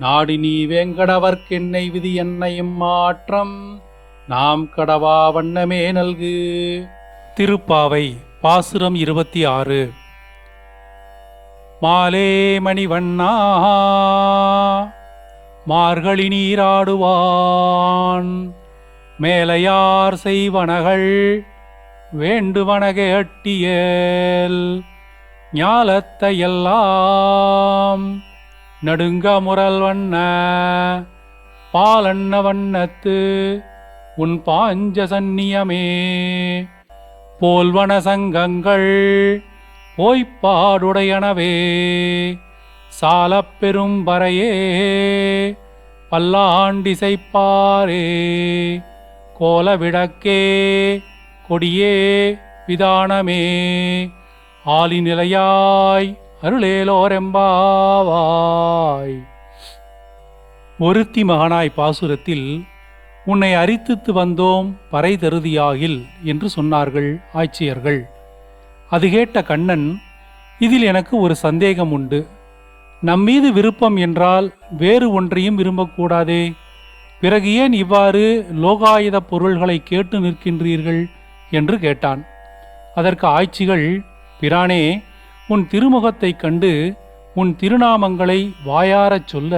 நாடி நீ வேங்கடவர்க்கென்னை விதி என்னையும் மாற்றம். நாம் கடவா வண்ணமே நல்கு. திருப்பாவை பாசுரம் இருபத்தி ஆறு மாலே மணிவண்ணா மார்கழி நீராடுவான். மேலையார் செய்வனகள் வேண்டுவன கேட்டியேல். ஞாலத்தை எல்லாம் நடுங்க முரல் வண்ண பாலண்ண வண்ணத்து உன் பாஞ்ச சந்நியமே. போல்வன சங்கங்கள் போய்ப்பாடுடையனவே சாலப் பெரும் வரையே பல்லாண்டிசைப்பாரே. கோல விளக்கே கொடியே விதானமே. ஆலி நிலையாய் அருளேலோரெம்பாவாய். ஒருத்தி மகனாய் பாசுரத்தில் உன்னை அரித்துத்து வந்தோம் பறை தருதியாகில் என்று சொன்னார்கள் ஆட்சியர்கள் அது கேட்ட கண்ணன் இதில் எனக்கு ஒரு சந்தேகம் உண்டு. நம்மீது விருப்பம் என்றால் வேறு ஒன்றையும் விரும்பக்கூடாதே. பிறகு ஏன் இவ்வாறு லோகாயுத பொருள்களை கேட்டு நிற்கின்றீர்கள்? என்று கேட்டான். அதற்கு ஆட்சிகள் பிரானே உன் திருமுகத்தைக் கண்டு உன் திருநாமங்களை வாயாரச் சொல்ல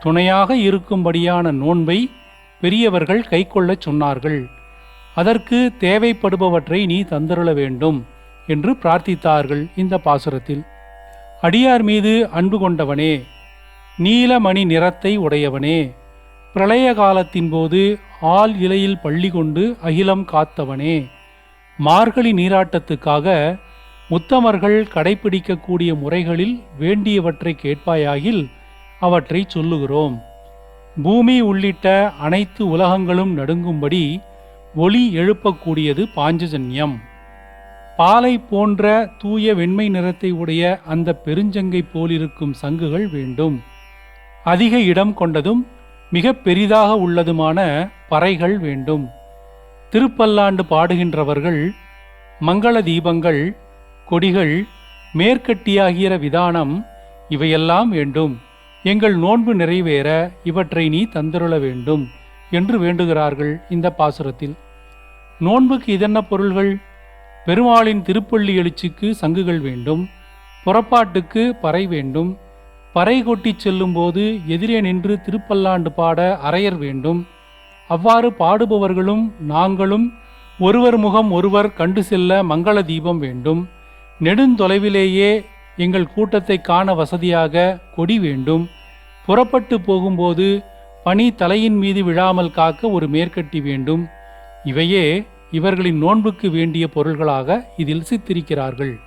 துணையாக இருக்கும்படியான நோன்பை பெரியவர்கள் கைக்கொள்ளச் சொன்னார்கள். அதற்கு தேவைப்படுபவற்றை நீ தந்தருள வேண்டும் என்று பிரார்த்தித்தார்கள் இந்த பாசுரத்தில். அடியார் மீது அன்பு கொண்டவனே நீலமணி நிறத்தை உடையவனே பிரளய காலத்தின் போது ஆள் இலையில் பள்ளி கொண்டு அகிலம் காத்தவனே மார்கழி நீராட்டத்துக்காக முத்தமர்கள் கடைபிடிக்கக்கூடிய முறைகளில் வேண்டியவற்றை கேட்பாயாகில் அவற்றை சொல்லுகிறோம். பூமி உள்ளிட்ட அனைத்து உலகங்களும் நடுங்கும்படி ஒளி எழுப்பக்கூடியது பாஞ்சஜன்யம். பாலை போன்ற தூய வெண்மை நிறத்தை உடைய அந்த பெருஞ்சங்கை போலிருக்கும் சங்குகள் வேண்டும். அதிக இடம் கொண்டதும் மிக பெரிதாக உள்ளதுமான பறைகள் வேண்டும். திருப்பல்லாண்டு பாடுகின்றவர்கள் மங்கள தீபங்கள் கொடிகள் மேற்கட்டியாகிற விதானம் இவையெல்லாம் வேண்டும். எங்கள் நோன்பு நிறைவேற இவற்றை நீ தந்திருள வேண்டும் என்று வேண்டுகிறார்கள் இந்த பாசுரத்தில். நோன்புக்கு இதென்ன பொருள்கள்? பெருமாளின் திருப்பள்ளி எழுச்சிக்கு சங்குகள் வேண்டும் புறப்பாட்டுக்கு பறை வேண்டும் பறை கொட்டி செல்லும்போது எதிரே நின்று திருப்பல்லாண்டு பாட அரையர் வேண்டும். அவ்வாறு பாடுபவர்களும் நாங்களும் ஒருவர் முகம் ஒருவர் கண்டு செல்ல மங்கள தீபம் வேண்டும். நெடுந்தொலைவிலேயே எங்கள் கூட்டத்தை காண வசதியாக கொடி வேண்டும். புறப்பட்டு போகும்போது பனி தலையின் மீது விழாமல் காக்க ஒரு மேற்கட்டி வேண்டும். இவையே இவர்களின் நோன்புக்கு வேண்டிய பொருள்களாக இதில் சித்திரிக்கிறார்கள்.